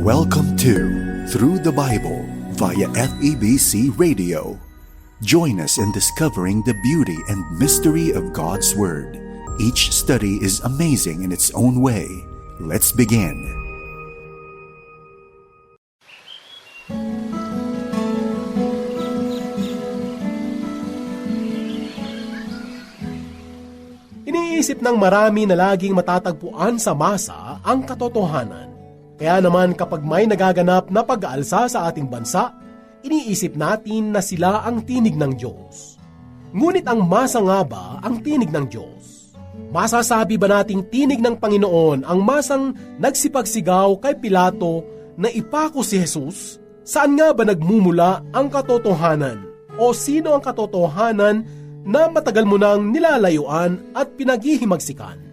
Welcome to Through the Bible via FEBC Radio. Join us in discovering the beauty and mystery of God's Word. Each study is amazing in its own way. Let's begin. Iniisip ng marami na laging matatagpuan sa masa ang katotohanan. Kaya naman kapag may nagaganap na pag-aalsa sa ating bansa, iniisip natin na sila ang tinig ng Diyos. Ngunit ang masa nga ba ang tinig ng Diyos? Masasabi ba nating tinig ng Panginoon ang masang nagsipagsigaw kay Pilato na ipako si Jesus? Saan nga ba nagmumula ang katotohanan? O sino ang katotohanan na matagal mo nang nilalayuan at pinaghihimagsikan.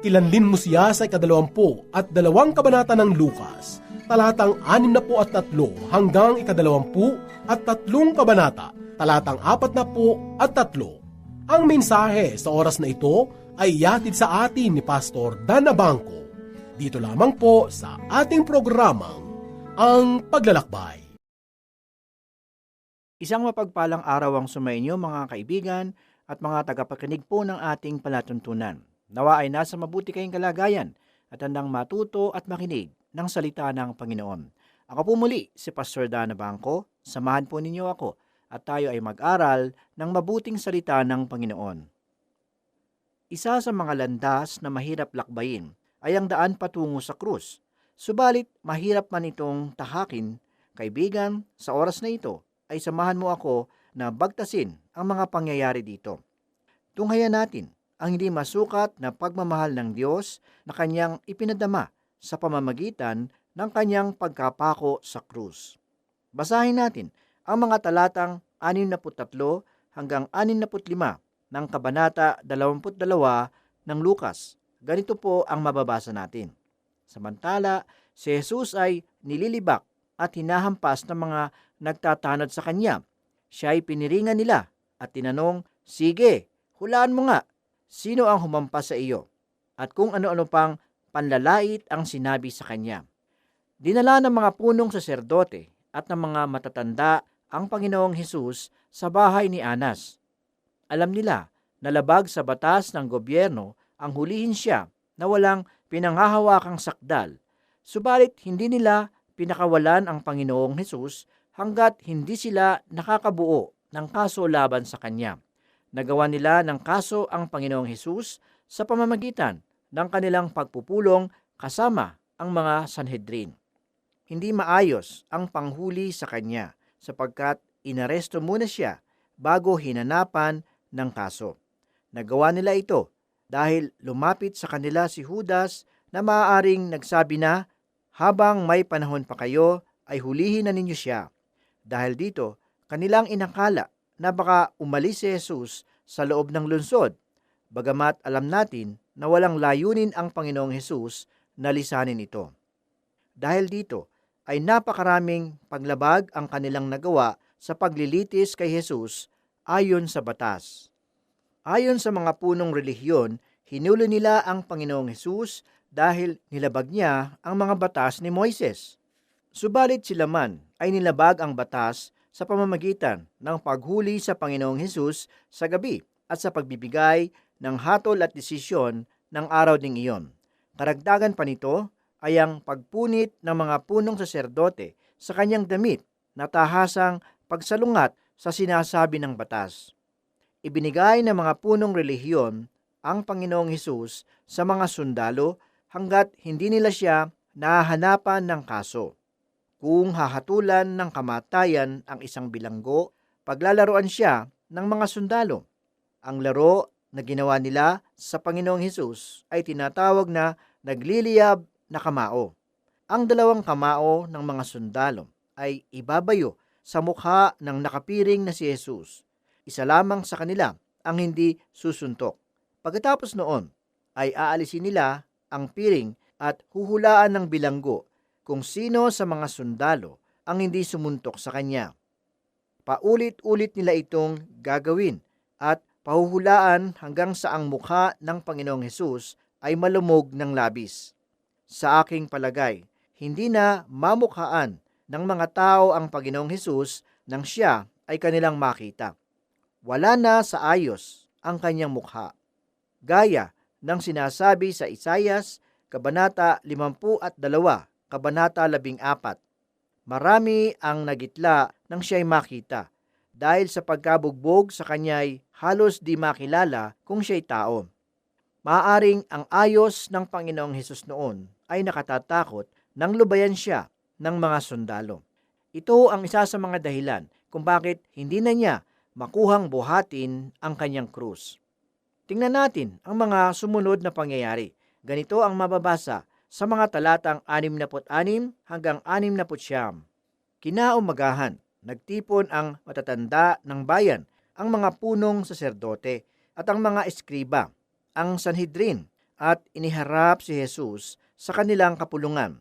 Kilanlin mo siya sa ikadalawampu at dalawang kabanata ng Lukas, talatang anim na po at tatlo hanggang ikadalawampu at tatlong kabanata, talatang apat na po at tatlo. Ang mensahe sa oras na ito ay yatid sa atin ni Pastor Dana Bangko. Dito lamang po sa ating programang Ang Paglalakbay. Isang mapagpalang araw ang sumainyo mga kaibigan at mga tagapakinig po ng ating palatuntunan. Nawa ay nasa mabuti kayong kalagayan at handang matuto at makinig ng salita ng Panginoon. Ako po muli si Pastor Dana Bangko. Samahan po ninyo ako at tayo ay mag-aral ng mabuting salita ng Panginoon. Isa sa mga landas na mahirap lakbayin ay ang daan patungo sa krus. Subalit mahirap man itong tahakin, kaibigan, sa oras na ito ay samahan mo ako na bagtasin ang mga pangyayari dito. Tunghayan natin ang hindi masukat na pagmamahal ng Diyos na kanyang ipinadama sa pamamagitan ng kanyang pagkapako sa krus. Basahin natin ang mga talatang 63 hanggang 65 ng Kabanata 22 ng Lukas. Ganito po ang mababasa natin. Samantala, si Jesus ay nililibak at hinahampas ng mga nagtatanod sa kanya. Siya ay piniringan nila at tinanong, Sige, hulaan mo nga, sino ang humampas sa iyo? At kung ano-ano pang panlalait ang sinabi sa kanya. Dinala ng mga punong saserdote at ng mga matatanda ang Panginoong Hesus sa bahay ni Anas. Alam nila na labag sa batas ng gobyerno ang hulihin siya na walang pinangahawakang sakdal. Subalit hindi nila pinakawalan ang Panginoong Hesus hanggat hindi sila nakakabuo ng kaso laban sa Kanya. Nagawa nila ng kaso ang Panginoong Hesus sa pamamagitan ng kanilang pagpupulong kasama ang mga Sanhedrin. Hindi maayos ang panghuli sa Kanya sapagkat inaresto muna siya bago hinanapan ng kaso. Nagawa nila ito dahil lumapit sa kanila si Judas na maaaring nagsabi na habang may panahon pa kayo ay hulihin na ninyo siya. Dahil dito, kanilang inakala na baka umalis si Jesus sa loob ng lungsod. Bagamat alam natin na walang layunin ang Panginoong Jesus na lisanin ito. Dahil dito, ay napakaraming paglabag ang kanilang nagawa sa paglilitis kay Jesus ayon sa batas. Ayon sa mga punong relihiyon, hinulo nila ang Panginoong Jesus dahil nilabag niya ang mga batas ni Moises. Subalit sila man ay nilabag ang batas sa pamamagitan ng paghuli sa Panginoong Hesus sa gabi at sa pagbibigay ng hatol at desisyon ng araw ding iyon. Karagdagan pa nito ay ang pagpunit ng mga punong saserdote sa kanyang damit na tahasang pagsalungat sa sinasabi ng batas. Ibinigay ng mga punong relihiyon ang Panginoong Hesus sa mga sundalo hanggat hindi nila siya nahahanapan ng kaso. Kung hahatulan ng kamatayan ang isang bilanggo, paglalaroan siya ng mga sundalo. Ang laro na ginawa nila sa Panginoong Hesus ay tinatawag na nagliliyab na kamao. Ang dalawang kamao ng mga sundalo ay ibabayo sa mukha ng nakapiring na si Jesus. Isa lamang sa kanila ang hindi susuntok. Pagkatapos noon, ay aalisin nila ang piring at huhulaan ng bilanggo kung sino sa mga sundalo ang hindi sumuntok sa kanya. Paulit-ulit nila itong gagawin at pahuhulaan hanggang sa ang mukha ng Panginoong Hesus ay malumog ng labis. Sa aking palagay, hindi na mamukhaan ng mga tao ang Panginoong Hesus nang siya ay kanilang makita. Wala na sa ayos ang kanyang mukha. Gaya ng sinasabi sa Isayas, Kabanata 52, Kabanata 14. Marami ang nagitla nang siya'y makita dahil sa pagkabugbog sa kanya'y halos di makilala kung siya'y tao. Maaring ang ayos ng Panginoong Hesus noon ay nakatatakot nang lubayan siya ng mga sundalo. Ito ang isa sa mga dahilan kung bakit hindi na niya makuhang buhatin ang kanyang krus. Tingnan natin ang mga sumunod na pangyayari. Ganito ang mababasa sa mga talatang 66 hanggang 69. Kinaumagahan, nagtipon ang matatanda ng bayan, ang mga punong saserdote at ang mga eskriba, ang Sanhedrin, at iniharap si Jesus sa kanilang kapulungan.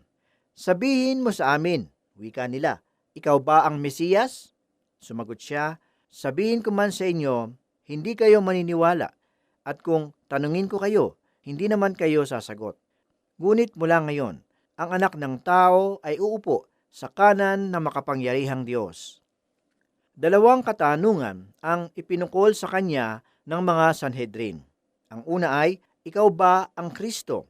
Sabihin mo sa amin, wika nila, ikaw ba ang Mesiyas? Sumagot siya, sabihin ko man sa inyo, hindi kayo maniniwala, at kung tanungin ko kayo, hindi naman kayo sasagot. Ngunit mula ngayon, ang anak ng tao ay uupo sa kanan ng makapangyarihang Diyos. Dalawang katanungan ang ipinukol sa kanya ng mga Sanhedrin. Ang una ay, ikaw ba ang Kristo?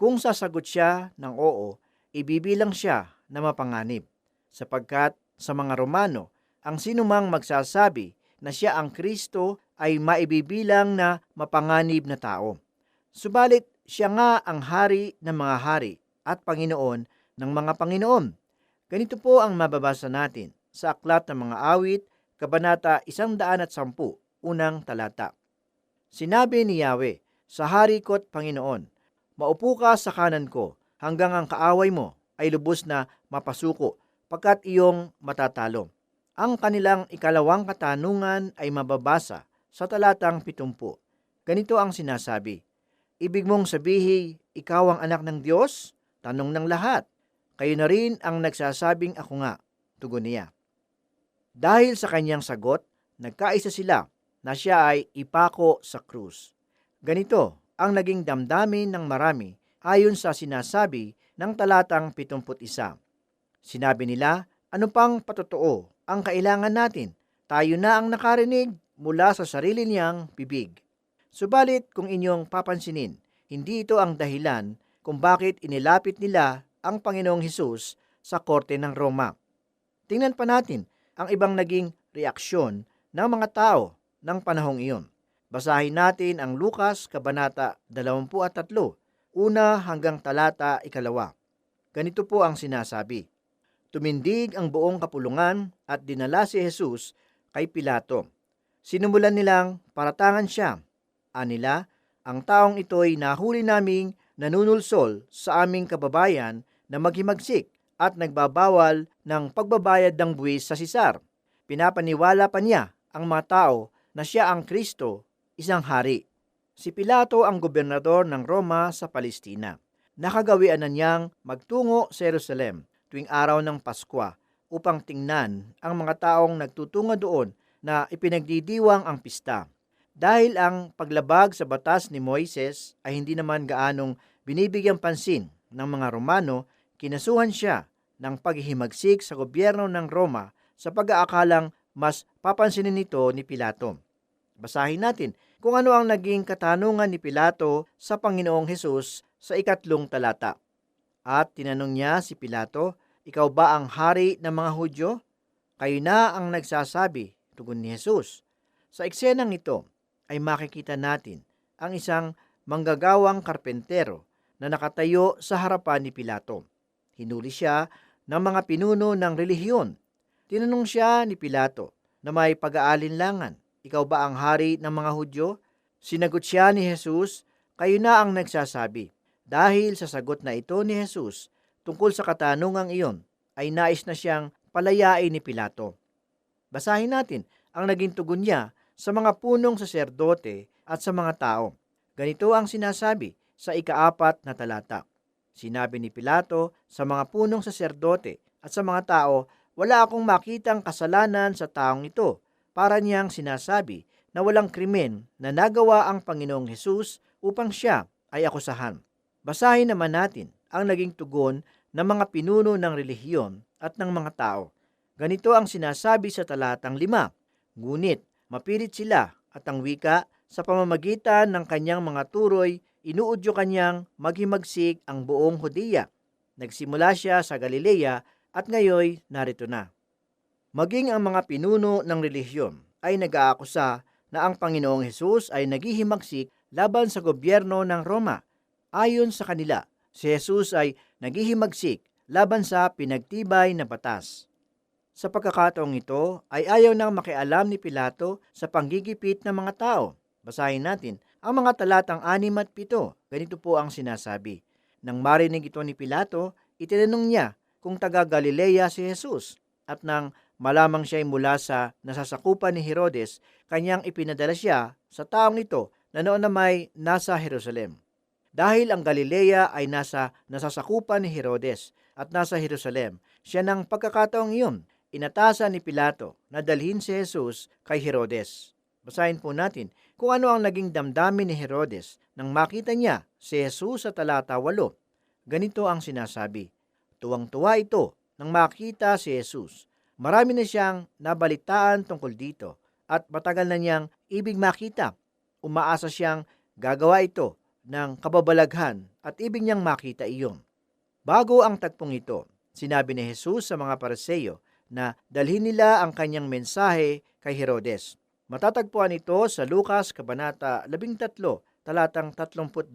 Kung sasagot siya ng oo, ibibilang siya na mapanganib. Sapagkat sa mga Romano, ang sinumang magsasabi na siya ang Kristo ay maibibilang na mapanganib na tao. Subalit, siya nga ang hari ng mga hari at Panginoon ng mga Panginoon. Ganito po ang mababasa natin sa Aklat ng Mga Awit, Kabanata 110, unang talata. Sinabi ni Yahweh, sa hari ko't Panginoon, maupo ka sa kanan ko hanggang ang kaaway mo ay lubos na mapasuko pagkat iyong matatalo. Ang kanilang ikalawang katanungan ay mababasa sa talatang 70. Ganito ang sinasabi, Ibig mong sabihi, ikaw ang anak ng Diyos? Tanong ng lahat. Kayo na rin ang nagsasabing ako nga, tugon niya. Dahil sa kanyang sagot, nagkaisa sila na siya ay ipako sa krus. Ganito ang naging damdamin ng marami ayon sa sinasabi ng talatang 71. Sinabi nila, ano pang patotoo ang kailangan natin? Tayo na ang nakarinig mula sa sarili niyang bibig. Subalit kung inyong papansinin, hindi ito ang dahilan kung bakit inilapit nila ang Panginoong Hesus sa korte ng Roma. Tingnan pa natin ang ibang naging reaksyon ng mga tao ng panahong iyon. Basahin natin ang Lukas Kabanata 23, una hanggang talata ikalawa. Ganito po ang sinasabi. Tumindig ang buong kapulungan at dinala si Jesus kay Pilato. Sinumulan nilang paratangan siya. Anila, ang taong ito'y nahuli naming nanunulsol sa aming kababayan na maghimagsik at nagbabawal ng pagbabayad ng buwis sa Sisar. Pinapaniwala pa niya ang mga tao na siya ang Kristo, isang hari. Si Pilato ang gobernador ng Roma sa Palestina. Nakagawian na niyang magtungo sa Jerusalem tuwing araw ng Paskwa upang tingnan ang mga taong nagtutungo doon na ipinagdidiwang ang pista. Dahil ang paglabag sa batas ni Moises ay hindi naman gaanong binibigyang pansin ng mga Romano, kinasuhan siya ng paghihimagsik sa gobyerno ng Roma sa pag-aakalang mas papansinin nito ni Pilato. Basahin natin kung ano ang naging katanungan ni Pilato sa Panginoong Hesus sa ikatlong talata. At tinanong niya si Pilato, Ikaw ba ang hari ng mga Hudyo? Kayo na ang nagsasabi, tugon ni Jesus. Sa eksenang ito ay makikita natin ang isang manggagawang karpentero na nakatayo sa harapan ni Pilato. Hinuli siya ng mga pinuno ng relihiyon. Tinanong siya ni Pilato na may pag-aalinlangan, Ikaw ba ang hari ng mga Hudyo? Sinagot siya ni Jesus, Kayo na ang nagsasabi. Dahil sa sagot na ito ni Jesus tungkol sa katanungang iyon, ay nais na siyang palayain ni Pilato. Basahin natin ang naging tugon niya sa mga punong saserdote at sa mga tao. Ganito ang sinasabi sa ikaapat na talata. Sinabi ni Pilato sa mga punong saserdote at sa mga tao, wala akong makitang kasalanan sa taong ito para niyang sinasabi na walang krimen na nagawa ang Panginoong Hesus upang siya ay akusahan. Basahin naman natin ang naging tugon ng mga pinuno ng relihiyon at ng mga tao. Ganito ang sinasabi sa talatang lima. Ngunit mapilit sila at ang wika sa pamamagitan ng kanyang mga turoy, inuudyo kanyang maghimagsik ang buong Hudiya. Nagsimula siya sa Galilea at ngayoy narito na. Maging ang mga pinuno ng relihiyon ay nag-aakusa na ang Panginoong Hesus ay naghihimagsik laban sa gobyerno ng Roma. Ayon sa kanila, si Jesus ay naghihimagsik laban sa pinagtibay na batas. Sa pagkakataong ito ay ayaw nang makialam ni Pilato sa panggigipit ng mga tao. Basahin natin ang mga talatang 6 at 7. Ganito po ang sinasabi. Nang marinig ito ni Pilato, itinanong niya kung taga Galilea si Jesus at nang malamang siya'y mula sa nasasakupan ni Herodes, kanyang ipinadala siya sa taong ito na noon na may nasa Jerusalem. Dahil ang Galilea ay nasa nasasakupan ni Herodes at nasa Jerusalem, siya ng pagkakataong iyon, inatasan ni Pilato na dalhin si Jesus kay Herodes. Basahin po natin kung ano ang naging damdamin ni Herodes nang makita niya si Jesus sa talata 8. Ganito ang sinasabi, Tuwang-tuwa ito nang makita si Jesus. Marami na siyang nabalitaan tungkol dito at matagal na niyang ibig makita. Umaasa siyang gagawa ito ng kababalaghan at ibig niyang makita iyon. Bago ang tagpong ito, sinabi ni Jesus sa mga paraseyo na dalhin nila ang kanyang mensahe kay Herodes. Matatagpuan ito sa Lucas Kabanata 13, talatang 32.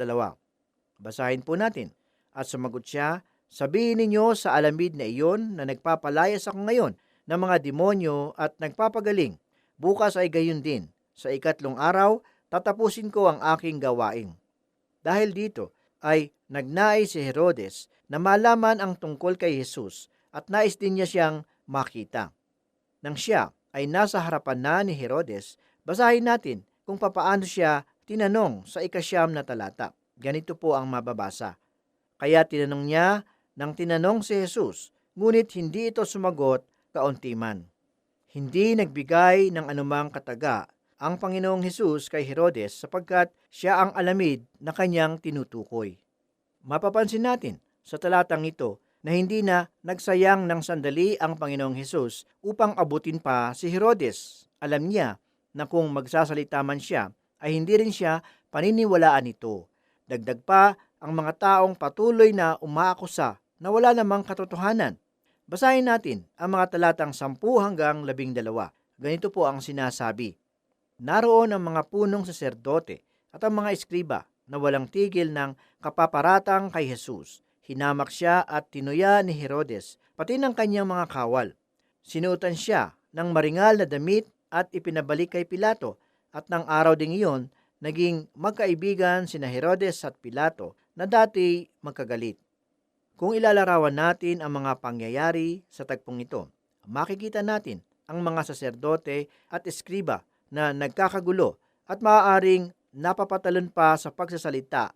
Basahin po natin. At sumagot siya, sabihin ninyo sa alamid na iyon na nagpapalayas ako ngayon ng mga demonyo at nagpapagaling. Bukas ay gayon din. Sa ikatlong araw, tatapusin ko ang aking gawain. Dahil dito ay nagnais si Herodes na malaman ang tungkol kay Jesus at nais din niya siyang makita. Nang siya ay nasa harapan na ni Herodes, basahin natin kung papaano siya tinanong sa ikasyam na talata. Ganito po ang mababasa. Kaya tinanong niya nang tinanong si Jesus, ngunit hindi ito sumagot kaunti man. Hindi nagbigay ng anumang kataga ang Panginoong Hesus kay Herodes sapagkat siya ang alamid na kanyang tinutukoy. Mapapansin natin sa talatang ito na hindi na nagsayang ng sandali ang Panginoong Hesus upang abutin pa si Herodes. Alam niya na kung magsasalita man siya, ay hindi rin siya paniniwalaan ito. Dagdag pa ang mga taong patuloy na umaakusa na wala namang katotohanan. Basahin natin ang mga talatang 10 hanggang 12. Ganito po ang sinasabi. Naroon ang mga punong saserdote at ang mga eskriba na walang tigil ng kapaparatang kay Jesus. Hinamak siya at tinuya ni Herodes, pati ng kanyang mga kawal. Sinuotan siya ng maringal na damit at ipinabalik kay Pilato at ng araw ding iyon, naging magkaibigan sina Herodes at Pilato na dati magkagalit. Kung ilalarawan natin ang mga pangyayari sa tagpong ito, makikita natin ang mga saserdote at eskriba na nagkakagulo at maaaring napapatalon pa sa pagsasalita.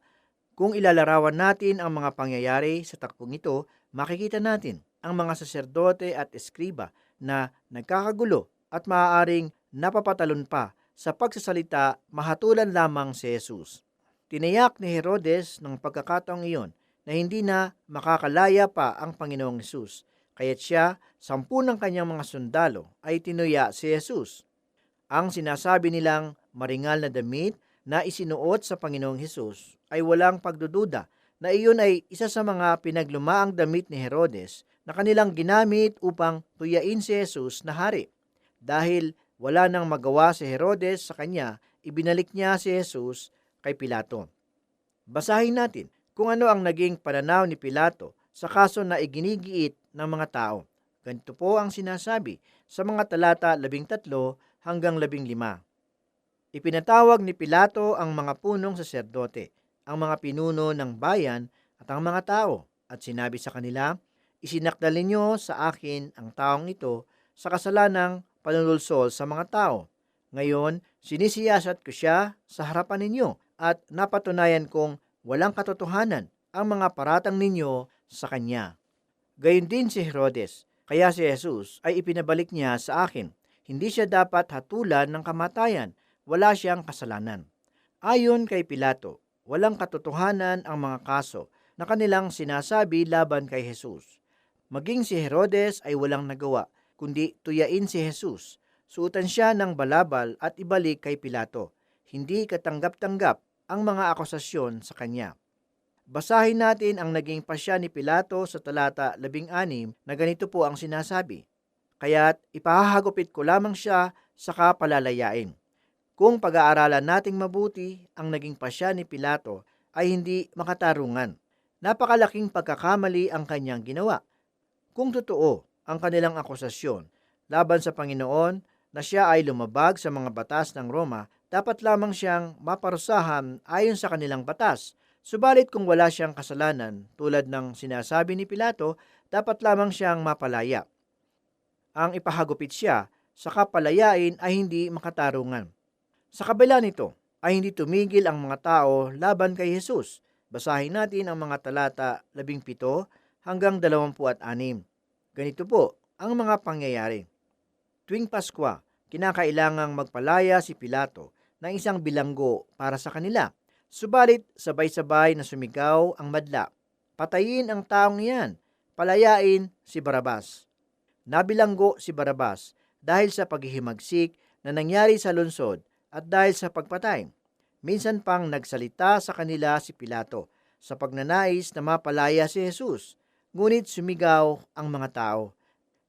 Kung ilalarawan natin ang mga pangyayari sa takpong ito, makikita natin ang mga saserdote at eskriba na nagkakagulo at maaaring napapatalon pa sa pagsasalita mahatulan lamang si Jesus. Tinayak ni Herodes ng pagkakataong iyon na hindi na makakalaya pa ang Panginoong Yesus. Kaya't siya, sampu ng kanyang mga sundalo ay tinuya si Jesus. Ang sinasabi nilang maringal na damit na isinuot sa Panginoong Hesus ay walang pagdududa na iyon ay isa sa mga pinaglumaang damit ni Herodes na kanilang ginamit upang tuyain si Jesus na hari. Dahil wala nang magawa si Herodes sa kanya, ibinalik niya si Jesus kay Pilato. Basahin natin kung ano ang naging pananaw ni Pilato sa kaso na iginigiit ng mga tao. Ganito po ang sinasabi sa mga talata 13 hanggang 15. Ipinatawag ni Pilato ang mga punong saserdote, ang mga pinuno ng bayan at ang mga tao at sinabi sa kanila, Isinakdal ninyo sa akin ang taong ito sa kasalanang panululsol sa mga tao. Ngayon, sinisiyasat ko siya sa harapan ninyo at napatunayan kong walang katotohanan ang mga paratang ninyo sa kanya. Gayon din si Herodes, kaya si Jesus ay ipinabalik niya sa akin. Hindi siya dapat hatulan ng kamatayan, wala siyang kasalanan. Ayon kay Pilato, walang katotohanan ang mga kaso na kanilang sinasabi laban kay Jesus. Maging si Herodes ay walang nagawa, kundi tuyain si Jesus. Suutan siya ng balabal at ibalik kay Pilato. Hindi katanggap-tanggap ang mga akusasyon sa kanya. Basahin natin ang naging pasya ni Pilato sa talata 16 na ganito po ang sinasabi. Kaya't ipahahagupit ko lamang siya sa kapalalayain. Kung pag-aaralan nating mabuti, ang naging pasya ni Pilato ay hindi makatarungan. Napakalaking pagkakamali ang kanyang ginawa. Kung totoo ang kanilang akusasyon laban sa Panginoon na siya ay lumabag sa mga batas ng Roma, dapat lamang siyang maparusahan ayon sa kanilang batas. Subalit kung wala siyang kasalanan, tulad ng sinasabi ni Pilato, dapat lamang siyang mapalaya. Ang ipahagupit siya sa kapalayain ay hindi makatarungan. Sa kabila nito, ay hindi tumigil ang mga tao laban kay Jesus. Basahin natin ang mga talata 17 hanggang 26. Ganito po ang mga pangyayari. Tuwing Paskwa, kinakailangang magpalaya si Pilato ng isang bilanggo para sa kanila. Subalit, sabay-sabay na sumigaw ang madla. Patayin ang taong iyan. Palayain si Barabas. Nabilanggo si Barabas dahil sa paghihimagsik na nangyari sa lungsod at dahil sa pagpatay. Minsan pang nagsalita sa kanila si Pilato sa pagnanais na mapalaya si Jesus. Ngunit sumigaw ang mga tao.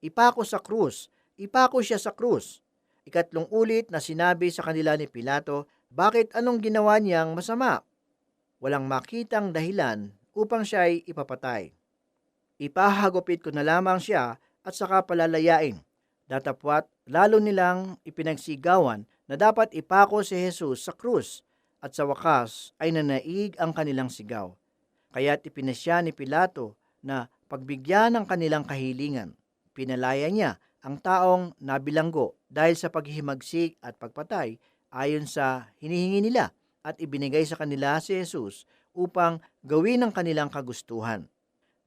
Ipako sa krus, ipako siya sa krus. Ikatlong ulit na sinabi sa kanila ni Pilato, bakit anong ginawa niyang masama? Walang makitang dahilan upang siya ay ipapatay. Ipahagupit ko na lamang siya at saka palalayain. Datapwat lalo nilang ipinagsigawan na dapat ipako si Jesus sa krus at sa wakas ay nanaig ang kanilang sigaw. Kaya't ipinasya ni Pilato na pagbigyan ng kanilang kahilingan. Pinalaya niya ang taong nabilanggo dahil sa paghihimagsik at pagpatay ayon sa hinihingi nila at ibinigay sa kanila si Jesus upang gawin ang kanilang kagustuhan.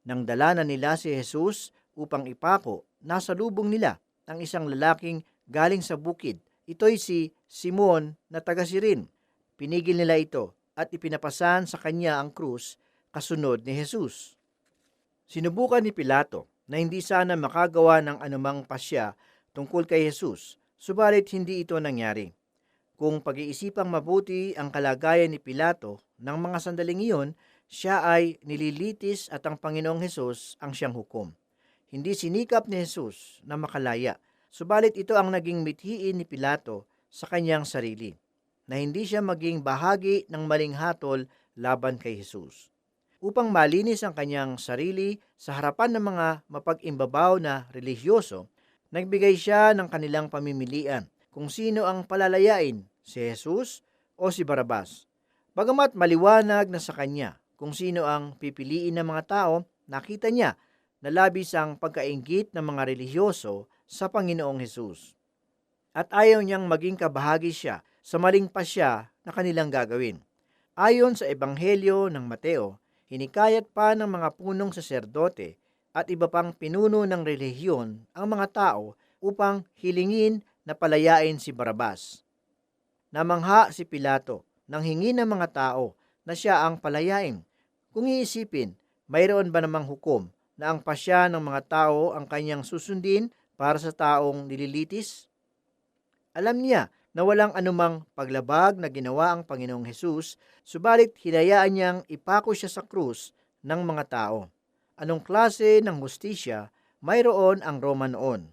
Nang dala na nila si Jesus upang ipako, nasa lubong nila ang isang lalaking galing sa bukid. Ito'y si Simon na taga Sirin. Pinigil nila ito at ipinapasan sa kanya ang krus kasunod ni Jesus. Sinubukan ni Pilato na hindi sana makagawa ng anumang pasya tungkol kay Jesus, subalit hindi ito nangyari. Kung pag-iisipang mabuti ang kalagayan ni Pilato ng mga sandaling iyon, siya ay nililitis at ang Panginoong Hesus ang siyang hukom. Hindi sinikap ni Jesus na makalaya, subalit ito ang naging mithiin ni Pilato sa kanyang sarili, na hindi siya maging bahagi ng maling hatol laban kay Jesus. Upang malinis ang kanyang sarili sa harapan ng mga mapag-imbabaw na religyoso, nagbigay siya ng kanilang pamimilian kung sino ang palalayain, si Jesus o si Barabas. Bagamat maliwanag na sa kanya kung sino ang pipiliin ng mga tao, nakita niya na labis ang pagkaingit ng mga religyoso sa Panginoong Hesus. At ayaw niyang maging kabahagi siya sa maling pasya na kanilang gagawin. Ayon sa Ebanghelyo ng Mateo, hinikayat pa ng mga punong saserdote at iba pang pinuno ng relihiyon ang mga tao upang hilingin na palayain si Barabas. Namangha si Pilato nang hingi ng mga tao na siya ang palayain. Kung iisipin, mayroon ba namang hukom na ang pasya ng mga tao ang kanyang susundin para sa taong nililitis? Alam niya na walang anumang paglabag na ginawa ang Panginoong Hesus, subalit hinayaan niyang ipako siya sa krus ng mga tao. Anong klase ng hustisya mayroon ang Roma noon?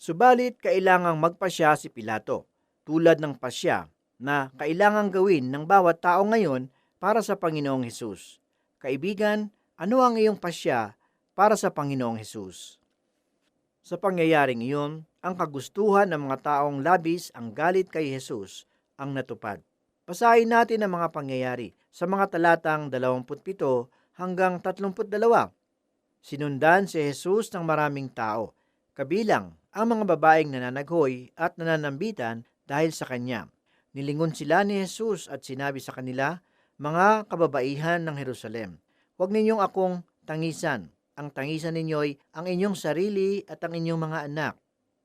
Subalit kailangang magpasya si Pilato, tulad ng pasya na kailangang gawin ng bawat tao ngayon para sa Panginoong Hesus. Kaibigan, ano ang iyong pasya para sa Panginoong Hesus? Sa pangyayaring iyon, ang kagustuhan ng mga taong labis ang galit kay Jesus ang natupad. Basahin natin ang mga pangyayari sa mga talatang 27 hanggang 32. Sinundan si Jesus ng maraming tao, kabilang ang mga babaeng nananaghoy at nananambitan dahil sa kanya. Nilingon sila ni Jesus at sinabi sa kanila, Mga kababaihan ng Jerusalem, huwag ninyong akong tangisan. Ang tangisan ninyo'y ang inyong sarili at ang inyong mga anak.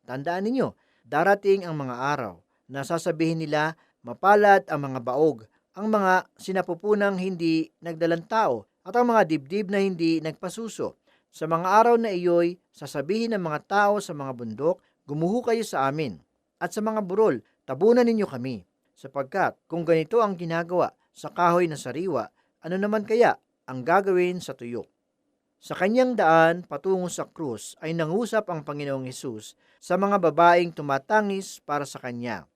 Tandaan ninyo, darating ang mga araw na sasabihin nila, mapalad ang mga baog, ang mga sinapupunang hindi nagdalang tao at ang mga dibdib na hindi nagpasuso. Sa mga araw na iyo'y sasabihin ng mga tao sa mga bundok, gumuho kayo sa amin. At sa mga burol, tabunan ninyo kami. Sapagkat kung ganito ang ginagawa sa kahoy na sariwa, ano naman kaya ang gagawin sa tuyo? Sa kanyang daan patungo sa krus ay nangusap ang Panginoong Hesus sa mga babaeng tumatangis para sa kanya.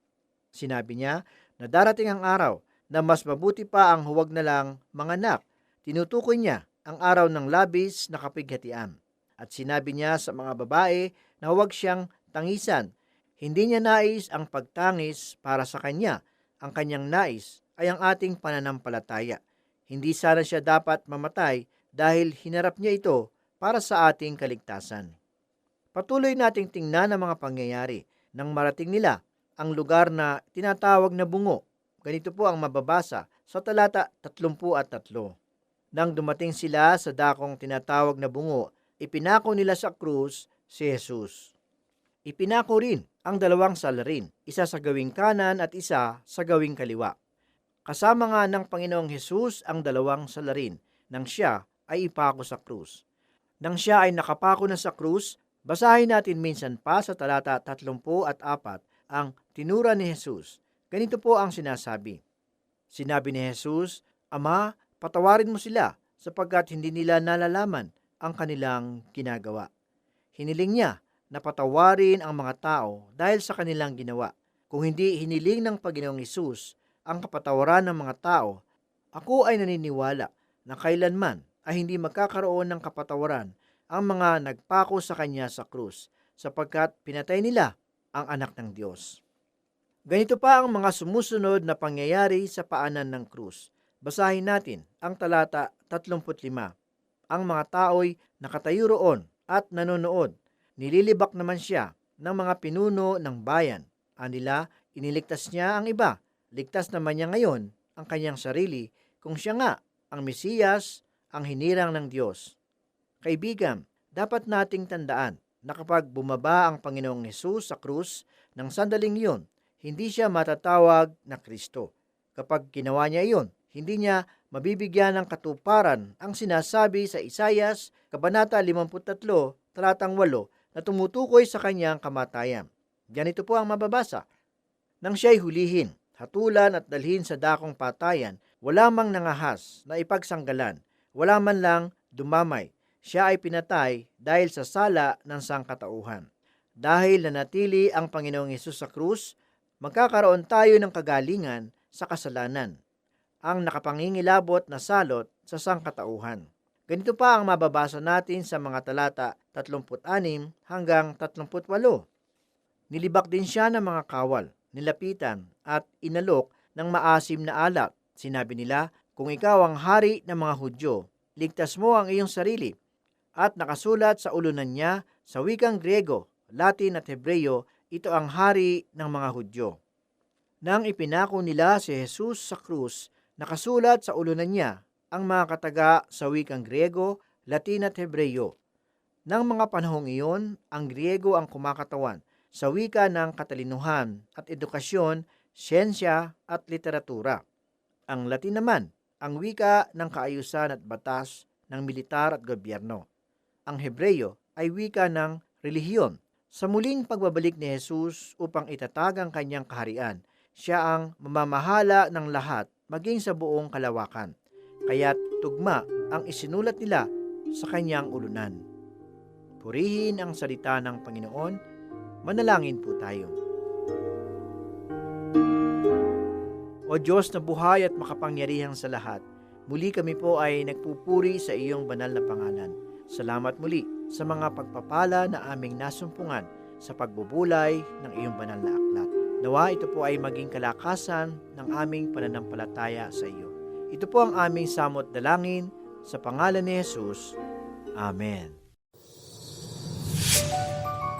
Sinabi niya na darating ang araw na mas mabuti pa ang huwag na lang manganak. Tinutukoy niya ang araw ng labis na kapighatian. At sinabi niya sa mga babae na huwag siyang tangisan. Hindi niya nais ang pagtangis para sa kanya. Ang kanyang nais ay ang ating pananampalataya. Hindi sana siya dapat mamatay dahil hinarap niya ito para sa ating kaligtasan. Patuloy nating tingnan ang mga pangyayari nang marating nila ang lugar na tinatawag na bungo. Ganito po ang mababasa sa talata 33. Nang dumating sila sa dakong tinatawag na bungo, ipinako nila sa krus si Jesus. Ipinako rin ang dalawang salarin, isa sa gawing kanan at isa sa gawing kaliwa. Kasama nga ng Panginoong Hesus ang dalawang salarin nang siya ay ipako sa krus. Nang siya ay nakapako na sa krus, basahin natin minsan pa sa talata 34 ang tinura ni Jesus. Ganito po ang sinasabi. Sinabi ni Jesus, Ama, patawarin mo sila sapagkat hindi nila nalalaman ang kanilang ginagawa. Hiniling niya na patawarin ang mga tao dahil sa kanilang ginawa. Kung hindi hiniling ng Panginoong Isus ang kapatawaran ng mga tao, ako ay naniniwala na kailanman ay hindi magkakaroon ng kapatawaran ang mga nagpako sa kanya sa krus sapagkat pinatay nila ang anak ng Diyos. Ganito pa ang mga sumusunod na pangyayari sa paanan ng krus. Basahin natin ang talata 35. Ang mga tao'y nakatayo roon at nanonood. Nililibak naman siya ng mga pinuno ng bayan. Anila, iniligtas niya ang iba. Ligtas naman niya ngayon ang kanyang sarili kung siya nga ang Mesiyas, ang hinirang ng Diyos. Kaibigan, dapat nating tandaan na kapag bumaba ang Panginoong Hesus sa krus ng sandaling iyon, hindi siya matatawag na Kristo. Kapag ginawa niya iyon, hindi niya mabibigyan ng katuparan ang sinasabi sa Isayas, Kabanata 53, talatang 8, na tumutukoy sa kanyang kamatayan. Ganito po ang mababasa. Nang siya'y hulihin, hatulan at dalhin sa dakong patayan, wala mang nangahas na ipagsanggalan, wala man lang dumamay. Siya ay pinatay dahil sa sala ng sangkatauhan. Dahil nanatili ang Panginoong Yesus sa krus, magkakaroon tayo ng kagalingan sa kasalanan ang nakapangingilabot na salot sa sangkatauhan. Ganito pa ang mababasa natin sa mga talata 36 hanggang 38. Nilibak din siya ng mga kawal, nilapitan at inalok ng maasim na alak. Sinabi nila, kung ikaw ang hari ng mga Hudyo, ligtas mo ang iyong sarili. At nakasulat sa ulunan niya sa wikang Griego, Latin at Hebreyo, ito ang hari ng mga Hudyo. Nang ipinako nila si Jesus sa krus, Nakasulat sa ulunan niya ang mga kataga sa wikang Griego, Latin at Hebreyo. Nang mga panahong iyon, ang Griego ang kumakatawan sa wika ng katalinuhan at edukasyon, siyensya at literatura. Ang Latin naman, ang wika ng kaayusan at batas ng militar at gobyerno. Ang Hebreyo ay wika ng relihiyon. Sa muling pagbabalik ni Jesus upang itatag ang kanyang kaharian, siya ang mamamahala ng lahat maging sa buong kalawakan. Kaya't tugma ang isinulat nila sa kanyang ulunan. Purihin ang salita ng Panginoon, manalangin po tayo. O Diyos na buhay at makapangyarihan sa lahat, muli kami po ay nagpupuri sa iyong banal na pangalan. Salamat muli sa mga pagpapala na aming nasumpungan sa pagbubulay ng iyong banal na aklat. Nawa ito po ay maging kalakasan ng aming pananampalataya sa iyo. Ito po ang aming samot dalangin sa pangalan ni Jesus. Amen.